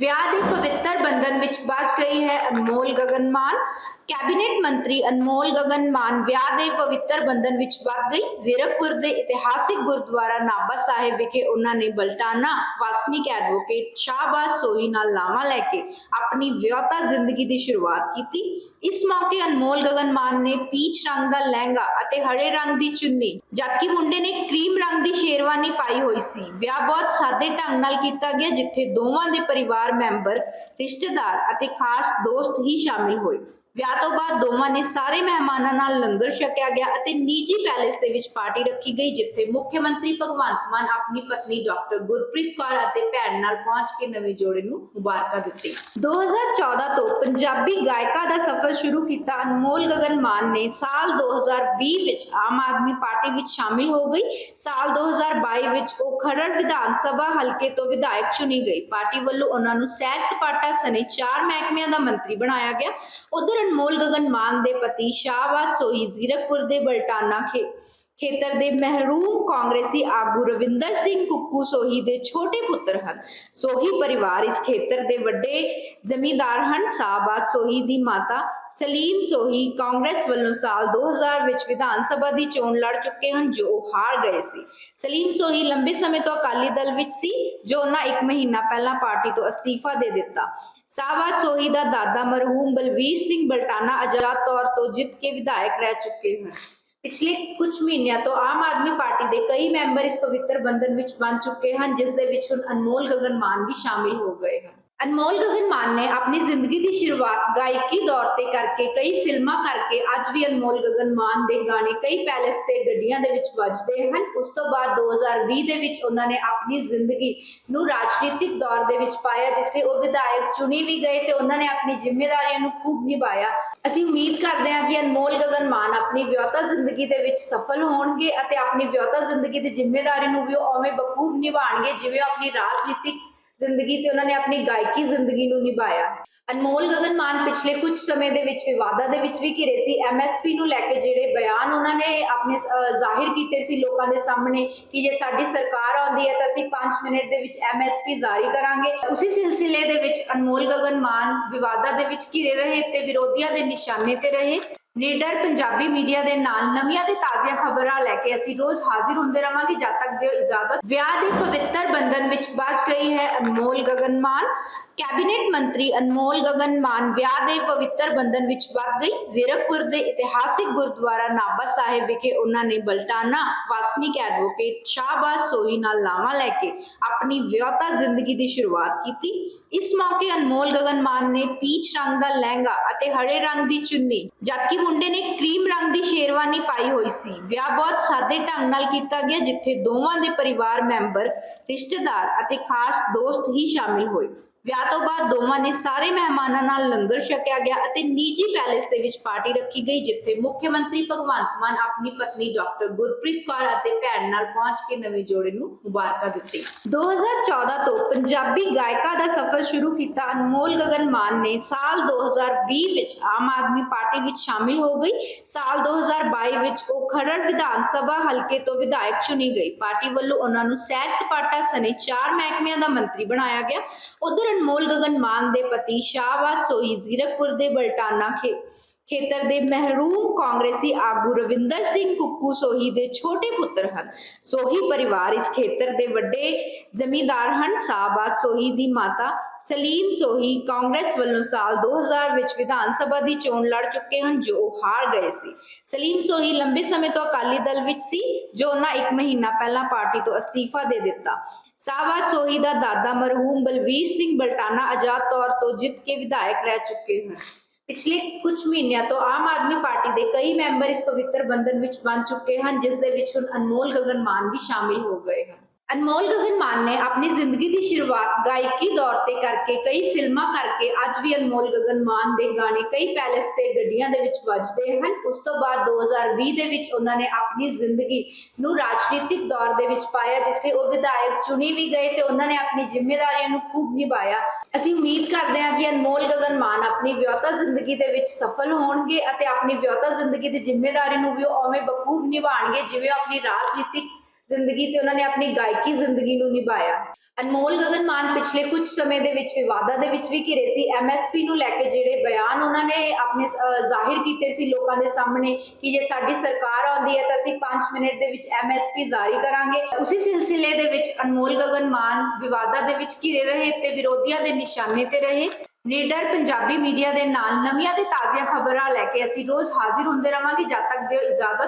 ਵਿਆਹ ਦੇ ਪਵਿੱਤਰ ਬੰਧਨ ਵਿੱਚ ਬਸ ਗਈ ਹੈ ਅਨਮੋਲ ਗਗਨਮਾਨ। ਕੈਬਨਿਟ ਮੰਤਰੀ ਅਨਮੋਲ ਗਗਨ ਮਾਨ ਵਿਆਹ ਦੇ ਪਵਿੱਤਰ ਬੰਧਨ ਵਿੱਚ ਵੱਧ ਗਈ। ਜ਼ੀਰਕਪੁਰ ਦੇ ਇਤਿਹਾਸਿਕ ਗੁਰਦੁਆਰਾ ਨਾਭਾ ਸਾਹਿਬ ਵਿਖੇ ਉਹਨਾਂ ਨੇ ਬਲਟਾਨਾ ਵਾਸਨਿਕ ਐਡਵੋਕੇਟ ਸ਼ਾਹਬਾਦ ਸੋਹੀ ਨਾਲ ਲਾਵਾ ਲੈ ਕੇ ਆਪਣੀ ਵਿਆਹਤਾ ਜ਼ਿੰਦਗੀ ਦੀ ਸ਼ੁਰੂਆਤ ਕੀਤੀ। ਇਸ ਮੌਕੇ ਅਨਮੋਲ ਗਗਨ ਮਾਨ ਨੇ ਪੀਚ ਰੰਗ ਦਾ ਲਹਿੰਗਾ ਅਤੇ ਹਰੇ ਰੰਗ ਦੀ ਚੁੰਨੀ, ਜਦਕਿ ਮੁੰਡੇ ਨੇ ਕਰੀਮ ਰੰਗ ਦੀ ਸ਼ੇਰਵਾਨੀ ਪਾਈ ਹੋਈ ਸੀ। ਵਿਆਹ ਬਹੁਤ ਸਾਦੇ ਢੰਗ ਨਾਲ ਕੀਤਾ ਗਿਆ, ਜਿੱਥੇ ਦੋਵਾਂ ਦੇ ਪਰਿਵਾਰ ਮੈਂਬਰ, ਰਿਸ਼ਤੇਦਾਰ ਅਤੇ ਖਾਸ ਦੋਸਤ ਹੀ ਸ਼ਾਮਿਲ ਹੋਏ। ਵਿਆਹ ਤੋਂ ਬਾਅਦ ਦੋਵਾਂ ਨੇ ਸਾਰੇ ਮਹਿਮਾਨਾਂ ਨਾਲ ਲੰਗਰ ਛਕਿਆ ਗਿਆ ਅਤੇ ਨਿੱਜੀ ਪੈਲੇਸ ਦੇ ਵਿੱਚ ਪਾਰਟੀ ਰੱਖੀ ਗਈ, ਜਿੱਥੇ ਮੁੱਖ ਮੰਤਰੀ ਭਗਵੰਤ ਮਾਨ ਆਪਣੀ ਪਤਨੀ ਡਾਕਟਰ ਗੁਰਪ੍ਰੀਤ ਕੌਰ ਅਤੇ ਭੈਣ ਨਾਲ ਪਹੁੰਚ ਕੇ ਨਵੇਂ ਜੋੜੇ ਨੂੰ ਮੁਬਾਰਕਾਂ ਦਿੱਤੀ। 2014 ਤੋਂ ਪੰਜਾਬੀ ਗਾਇਕਾ ਦਾ ਸਫ਼ਰ ਸ਼ੁਰੂ ਕੀਤਾ, ਅਨਮੋਲ ਗਗਨ ਮਾਨ ਨੇ ਸਾਲ 2020 ਵਿੱਚ ਆਮ ਆਦਮੀ ਪਾਰਟੀ ਵਿੱਚ ਸ਼ਾਮਿਲ ਹੋ ਗਈ, ਸਾਲ 2022 ਵਿੱਚ ਉਹ ਖਰੜ ਵਿਧਾਨ ਸਭਾ ਹਲਕੇ ਤੋਂ ਵਿਧਾਇਕ ਚੁਣੀ ਗਈ। ਪਾਰਟੀ ਵੱਲੋਂ ਉਹਨਾਂ ਨੂੰ ਸੈਰ ਸਪਾਟਾ ਸਣੇ ਚਾਰ ਮਹਿਕਮਿਆਂ ਦਾ ਮੰਤਰੀ ਬਣਾਇਆ ਗਿਆ। ਉਧਰ ਅਨਮੋਲ ਗਗਨ ਮਾਨ ਦੇ ਪਤੀ ਸ਼ਾਹਬਾਦ ਸੋਹੀ ਜ਼ੀਰਕਪੁਰ ਦੇ ਬਲਟਾਨਾ ਖੇ ਖੇਤਰ ਦੇ ਮਹਿਰੂਮ ਕਾਂਗਰਸੀ ਆਗੂ ਰਵਿੰਦਰ ਸਿੰਘ ਕੁੱਕੂ ਸੋਹੀ ਦੇ ਛੋਟੇ ਪੁੱਤਰ ਹਨ। ਸੋਹੀ ਪਰਿਵਾਰ ਇਸ ਖੇਤਰ ਦੇ ਵੱਡੇ ਜ਼ਮੀਂਦਾਰ ਹਨ। ਸ਼ਾਹਬਾਦ ਸੋਹੀ ਦੀ ਮਾਤਾ ਸਲੀਮ ਸੋਹੀ ਕਾਂਗਰਸ ਵੱਲੋਂ ਸਾਲ 2000 ਵਿੱਚ ਵਿਧਾਨ ਸਭਾ ਦੀ ਚੋਣ ਲੜ ਚੁੱਕੇ ਹਨ, ਜੋ ਉਹ ਹਾਰ ਗਏ ਸੀ। ਸਲੀਮ ਸੋਹੀ ਲੰਬੇ ਸਮੇਂ ਤੋਂ ਅਕਾਲੀ ਦਲ ਵਿੱਚ ਸੀ, ਜੋ ਉਹਨਾਂ ਇੱਕ ਮਹੀਨਾ ਪਹਿਲਾਂ ਪਾਰਟੀ ਤੋਂ ਅਸਤੀਫਾ ਦੇ ਦਿੱਤਾ। ਸਾਵਾਦ ਸੋਹੀ ਦਾ ਦਾਦਾ ਮਰਹੂਮ ਬਲਵੀਰ ਸਿੰਘ ਬਲਟਾਨਾ ਆਜ਼ਾਦ ਤੌਰ ਤੋਂ ਜਿੱਤ ਕੇ ਵਿਧਾਇਕ ਰਹਿ ਚੁੱਕੇ ਹਨ। ਪਿਛਲੇ ਕੁਝ ਮਹੀਨਿਆਂ ਤੋਂ ਆਮ ਆਦਮੀ ਪਾਰਟੀ ਦੇ ਕਈ ਮੈਂਬਰ ਇਸ ਪਵਿੱਤਰ ਬੰਧਨ ਵਿੱਚ ਬਣ ਚੁੱਕੇ ਹਨ, ਜਿਸ ਦੇ ਵਿੱਚ ਹੁਣ ਅਨਮੋਲ ਗਗਨ ਮਾਨ ਵੀ ਸ਼ਾਮਿਲ ਹੋ ਗਏ ਹਨ। ਅਨਮੋਲ ਗਗਨ ਮਾਨ ਨੇ ਆਪਣੀ ਜ਼ਿੰਦਗੀ ਦੀ ਸ਼ੁਰੂਆਤ ਗਾਇਕੀ ਦੌਰ ਤੇ ਕਰਕੇ ਕਈ ਫਿਲਮਾਂ ਕਰਕੇ ਅੱਜ ਵੀ ਅਨਮੋਲ ਗਗਨ ਮਾਨ ਦੇ ਗਾਣੇ ਕਈ ਪੈਲੇਸ ਤੇ ਗੱਡੀਆਂ ਦੇ ਵਿੱਚ ਵੱਜਦੇ ਹਨ। ਉਸ ਤੋਂ ਬਾਅਦ 2020 ਦੇ ਵਿੱਚ ਉਹਨਾਂ ਨੇ ਆਪਣੀ ਜ਼ਿੰਦਗੀ ਨੂੰ ਰਾਜਨੀਤਿਕ ਦੌਰ ਦੇ ਵਿੱਚ ਪਾਇਆ, ਜਿੱਥੇ ਉਹ ਵਿਧਾਇਕ ਚੁਣੀ ਵੀ ਗਏ ਤੇ ਉਹਨਾਂ ਨੇ ਆਪਣੀ ਜ਼ਿੰਮੇਵਾਰੀਆਂ ਨੂੰ ਖੂਬ ਨਿਭਾਇਆ। ਅਸੀਂ ਉਮੀਦ ਕਰਦੇ ਹਾਂ ਕਿ ਅਨਮੋਲ ਗਗਨ ਮਾਨ ਆਪਣੀ ਵਿਆਹਤਾ ਜ਼ਿੰਦਗੀ ਦੇ ਵਿੱਚ ਸਫਲ ਹੋਣਗੇ ਅਤੇ ਆਪਣੀ ਵਿਆਹਤਾ ਜ਼ਿੰਦਗੀ ਦੀ ਜ਼ਿੰਮੇਵਾਰੀ ਨੂੰ ਵੀ ਉਹ ਉਵੇਂ ਬਖੂਬ ਨਿਭਾਣਗੇ ਜਿਵੇਂ ਉਹ ਆਪਣੀ ਰਾਜਨੀਤਿਕ ਜ਼ਿੰਦਗੀ ਤੇ ਉਹਨਾਂ ਨੇ ਆਪਣੀ ਗਾਇਕੀ ਜ਼ਿੰਦਗੀ ਨੂੰ ਨਿਭਾਇਆ। ਅਨਮੋਲ ਗਗਨ ਮਾਨ ਪਿਛਲੇ ਕੁਝ ਸਮੇਂ ਦੇ ਵਿੱਚ ਵਿਵਾਦਾਂ ਦੇ ਵਿੱਚ ਵੀ ਘਿਰੇ ਸੀ। ਐਮਐਸਪੀ ਨੂੰ ਲੈ ਕੇ ਜਿਹੜੇ ਬਿਆਨ ਉਹਨਾਂ ਨੇ ਆਪਣੇ ਜ਼ਾਹਿਰ ਕੀਤੇ ਸੀ ਲੋਕਾਂ ਦੇ ਸਾਹਮਣੇ ਕਿ ਜੇ ਸਾਡੀ ਸਰਕਾਰ ਆਉਂਦੀ ਹੈ ਤਾਂ ਅਸੀਂ 5 ਮਿੰਟ ਦੇ ਵਿੱਚ ਐਮਐਸਪੀ ਜਾਰੀ ਕਰਾਂਗੇ। ਉਸੇ ਸਿਲਸਿਲੇ ਦੇ ਵਿੱਚ ਅਨਮੋਲ ਗਗਨ ਮਾਨ ਵਿਵਾਦਾਂ ਦੇ ਵਿੱਚ ਘਿਰੇ ਰਹੇ ਤੇ ਵਿਰੋਧੀਆਂ ਦੇ ਨਿਸ਼ਾਨੇ ਤੇ ਰਹੇ। ਨੀਡਰ ਪੰਜਾਬੀ ਮੀਡੀਆ ਦੇ ਨਾਲ ਨਵੀਆਂ ਤੇ ਤਾਜ਼ੀਆਂ ਖਬਰਾਂ ਲੈ ਕੇ ਅਸੀਂ ਰੋਜ਼ ਹਾਜ਼ਰ ਹੁੰਦੇ ਰਵਾਂਗੇ, ਜਦ ਤੱਕ ਦਿਓ ਇਜਾਜ਼ਤ। ਵਿਆਹ ਦੇ ਪਵਿੱਤਰ ਬੰਧਨ ਵਿੱਚ ਬਚ ਗਈ ਹੈ ਅਨਮੋਲ ਗਗਨਮਾਨ। ਕੈਬਨਿਟ ਮੰਤਰੀ ਅਨਮੋਲ ਗਗਨ ਮਾਨ ਵਿਆਹ ਦੇ ਪਵਿੱਤਰ ਬੰਧਨ ਵਿੱਚ ਬੱਧ ਗਈ। ਜ਼ੀਰਕਪੁਰ ਦੇ ਇਤਿਹਾਸਿਕ ਗੁਰਦੁਆਰਾ ਨਾਭਾ ਸਾਹਿਬ ਵਿਖੇ ਉਹਨਾਂ ਨੇ ਬਲਟਾਨਾ ਵਾਸਨਿਕ ਐਡਵੋਕੇਟ ਸ਼ਾਹਬਾਦ ਸੋਹੀ ਨਾਲ ਲਾਵਾ ਲੈ ਕੇ ਆਪਣੀ ਵਿਆਹਤਾ ਜ਼ਿੰਦਗੀ ਦੀ ਸ਼ੁਰੂਆਤ ਕੀਤੀ। ਇਸ ਮੌਕੇ ਅਨਮੋਲ ਗਗਨ ਮਾਨ ਨੇ ਪੀਚ ਰੰਗ ਦਾ ਲਹਿੰਗਾ ਅਤੇ ਹਰੇ ਰੰਗ ਦੀ ਚੁੰਨੀ, ਜਦਕਿ ਮੁੰਡੇ ਨੇ ਕਰੀਮ ਰੰਗ ਦੀ ਸ਼ੇਰਵਾਨੀ ਪਾਈ ਹੋਈ ਸੀ। ਵਿਆਹ ਬਹੁਤ ਸਾਦੇ ਢੰਗ ਨਾਲ ਕੀਤਾ ਗਿਆ, ਜਿੱਥੇ ਦੋਵਾਂ ਦੇ ਪਰਿਵਾਰ ਮੈਂਬਰ, ਰਿਸ਼ਤੇਦਾਰ ਅਤੇ ਖਾਸ ਦੋਸਤ ਹੀ ਸ਼ਾਮਿਲ ਹੋਏ। ਵਿਆਹ ਤੋਂ ਬਾਅਦ ਦੋਵਾਂ ਨੇ ਸਾਰੇ ਮਹਿਮਾਨਾਂ ਨਾਲ ਲੰਗਰ ਛਕਿਆ ਗਿਆ ਅਤੇ ਨਿੱਜੀ ਪੈਲੇਸ ਦੇ ਵਿੱਚ ਪਾਰਟੀ ਰੱਖੀ ਗਈ, ਜਿੱਥੇ ਮੁੱਖ ਮੰਤਰੀ ਭਗਵੰਤ ਮਾਨ ਆਪਣੀ ਪਤਨੀ ਡਾਕਟਰ ਗੁਰਪ੍ਰੀਤ ਕੌਰ ਅਤੇ ਭੈਣ ਨਾਲ ਪਹੁੰਚ ਕੇ ਨਵੇਂ ਜੋੜੇ ਨੂੰ ਮੁਬਾਰਕਾਂ ਦਿੱਤੀ। 2014 ਤੋਂ ਪੰਜਾਬੀ ਗਾਇਕਾ ਦਾ ਸਫ਼ਰ ਸ਼ੁਰੂ ਕੀਤਾ। ਅਨਮੋਲ ਗਗਨ ਮਾਨ ਨੇ ਸਾਲ 2020 ਵਿੱਚ ਆਮ ਆਦਮੀ ਪਾਰਟੀ ਵਿੱਚ ਸ਼ਾਮਿਲ ਹੋ ਗਈ। ਸਾਲ 2022 ਵਿੱਚ ਉਹ ਖਰੜ ਵਿਧਾਨ ਸਭਾ ਹਲਕੇ ਤੋਂ ਵਿਧਾਇਕ ਚੁਣੀ ਗਈ। ਪਾਰਟੀ ਵੱਲੋਂ ਉਹਨਾਂ ਨੂੰ ਸੈਰ ਸਪਾਟਾ ਸਣੇ ਚਾਰ ਮਹਿਕਮਿਆਂ ਦਾ ਮੰਤਰੀ ਬਣਾਇਆ ਗਿਆ। ਉਧਰ ਅਨਮੋਲ ਗਗਨ ਮਾਨ ਦੇ ਪਤੀ ਸ਼ਾਹਬਾਦ ਸੋਹੀ ਜ਼ੀਰਕਪੁਰ ਦੇ ਬਲਟਾਨਾ ਖੇ ਖੇਤਰ ਦੇ ਮਹਿਰੂਮ ਕਾਂਗਰਸੀ ਆਗੂ ਰਵਿੰਦਰ ਸਿੰਘ ਕੁੱਕੂ ਸੋਹੀ ਦੇ ਛੋਟੇ ਪੁੱਤਰ ਹਨ। ਸੋਹੀ ਪਰਿਵਾਰ ਇਸ ਖੇਤਰ ਦੇ ਵੱਡੇ ਜ਼ਮੀਂਦਾਰ ਹਨ। ਸ਼ਾਹਬਾਦ ਸੋਹੀ ਦੀ ਮਾਤਾ ਸਲੀਮ ਸੋਹੀ ਕਾਂਗਰਸ ਵੱਲੋਂ ਸਾਲ 2000 ਵਿੱਚ ਵਿਧਾਨ ਸਭਾ ਦੀ ਚੋਣ ਲੜ ਚੁੱਕੇ ਹਨ, ਜੋ ਉਹ ਹਾਰ ਗਏ ਸੀ। ਸਲੀਮ ਸੋਹੀ ਲੰਬੇ ਸਮੇਂ ਤੋਂ ਅਕਾਲੀ ਦਲ ਵਿੱਚ ਸੀ, ਜੋ ਉਹਨਾਂ ਇੱਕ ਮਹੀਨਾ ਪਹਿਲਾਂ ਪਾਰਟੀ ਤੋਂ ਅਸਤੀਫਾ ਦੇ ਦਿੱਤਾ। ਸਾਵਾਦ ਸੋਹੀ ਦਾ ਦਾਦਾ ਮਰਹੂਮ ਬਲਵੀਰ ਸਿੰਘ ਬਲਟਾਨਾ ਆਜ਼ਾਦ ਤੌਰ ਤੋਂ ਜਿੱਤ ਕੇ ਵਿਧਾਇਕ ਰਹਿ ਚੁੱਕੇ ਹਨ। ਪਿਛਲੇ ਕੁਝ ਮਹੀਨਿਆਂ ਤੋਂ ਆਮ ਆਦਮੀ ਪਾਰਟੀ ਦੇ ਕਈ ਮੈਂਬਰ ਇਸ ਪਵਿੱਤਰ ਬੰਧਨ ਵਿੱਚ ਬਣ ਚੁੱਕੇ ਹਨ, ਜਿਸ ਦੇ ਵਿੱਚ ਹੁਣ ਅਨਮੋਲ ਗਗਨ ਮਾਨ ਵੀ ਸ਼ਾਮਿਲ ਹੋ ਗਏ ਹਨ। ਅਨਮੋਲ ਗਗਨ ਮਾਨ ਨੇ ਆਪਣੀ ਜ਼ਿੰਦਗੀ ਦੀ ਸ਼ੁਰੂਆਤ ਗਾਇਕੀ ਦੌਰ ਤੇ ਕਰਕੇ ਕਈ ਫਿਲਮਾਂ ਕਰਕੇ ਅੱਜ ਵੀ ਅਨਮੋਲ ਗਗਨ ਮਾਨ ਦੇ ਗਾਣੇ ਕਈ ਪੈਲੇਸ ਤੇ ਗੱਡੀਆਂ ਦੇ ਵਿੱਚ ਵੱਜਦੇ ਹਨ। ਉਸ ਤੋਂ ਬਾਅਦ 2020 ਦੇ ਵਿੱਚ ਉਹਨਾਂ ਨੇ ਆਪਣੀ ਜ਼ਿੰਦਗੀ ਨੂੰ ਰਾਜਨੀਤਿਕ ਦੌਰ ਦੇ ਵਿੱਚ ਪਾਇਆ, ਜਿੱਥੇ ਉਹ ਵਿਧਾਇਕ ਚੁਣੀ ਵੀ ਗਏ ਤੇ ਉਹਨਾਂ ਨੇ ਆਪਣੀ ਜ਼ਿੰਮੇਵਾਰੀਆਂ ਨੂੰ ਖੂਬ ਨਿਭਾਇਆ। ਅਸੀਂ ਉਮੀਦ ਕਰਦੇ ਹਾਂ ਕਿ ਅਨਮੋਲ ਗਗਨ ਮਾਨ ਆਪਣੀ ਵਿਆਹਤਾ ਜ਼ਿੰਦਗੀ ਦੇ ਵਿੱਚ ਸਫਲ ਹੋਣਗੇ ਅਤੇ ਆਪਣੀ ਵਿਆਹਤਾ ਜ਼ਿੰਦਗੀ ਦੀ ਜ਼ਿੰਮੇਵਾਰੀ ਨੂੰ ਵੀ ਉਹ ਉਵੇਂ ਬਖੂਬ ਨਿਭਾਣਗੇ ਜਿਵੇਂ ਉਹ ਆਪਣੀ ਰਾਜਨੀਤਿਕ ਜ਼ਿੰਦਗੀ ਤੇ ਉਹਨਾਂ ਨੇ ਆਪਣੀ ਗਾਇਕੀ ਜ਼ਿੰਦਗੀ ਨੂੰ ਨਿਭਾਇਆ। ਅਨਮੋਲ ਗਗਨ ਮਾਨ ਪਿਛਲੇ ਕੁਝ ਸਮੇਂ ਦੇ ਵਿੱਚ ਵਿਵਾਦਾਂ ਦੇ ਵਿੱਚ ਵੀ ਘਿਰੇ ਸੀ। ਐਮਐਸਪੀ ਨੂੰ ਲੈ ਕੇ ਜਿਹੜੇ ਬਿਆਨ ਉਹਨਾਂ ਨੇ ਆਪਣੇ ਜ਼ਾਹਿਰ ਕੀਤੇ ਸੀ ਲੋਕਾਂ ਦੇ ਸਾਹਮਣੇ ਕਿ ਜੇ ਸਾਡੀ ਸਰਕਾਰ ਆਉਂਦੀ ਹੈ ਤਾਂ ਅਸੀਂ 5 ਮਿੰਟ ਦੇ ਵਿੱਚ ਐਮਐਸਪੀ ਜਾਰੀ ਕਰਾਂਗੇ। ਉਸੇ ਸਿਲਸਿਲੇ ਦੇ ਵਿੱਚ ਅਨਮੋਲ ਗਗਨ ਮਾਨ ਵਿਵਾਦਾਂ ਦੇ ਵਿੱਚ ਘਿਰੇ ਰਹੇ ਤੇ ਵਿਰੋਧੀਆਂ ਦੇ ਨਿਸ਼ਾਨੇ ਤੇ ਰਹੇ। ਨਿਡਰ ਪੰਜਾਬੀ ਮੀਡੀਆ ਦੇ ਨਾਲ ਨਵੀਆਂ ਤੇ ਤਾਜ਼ੀਆਂ ਖਬਰਾਂ ਲੈ ਕੇ ਅਸੀਂ ਰੋਜ਼ ਹਾਜ਼ਰ ਹੁੰਦੇ ਰਵਾਂਗੇ ਜਦ ਤੱਕ ਦਿਓ ਇਜਾਜ਼ਤ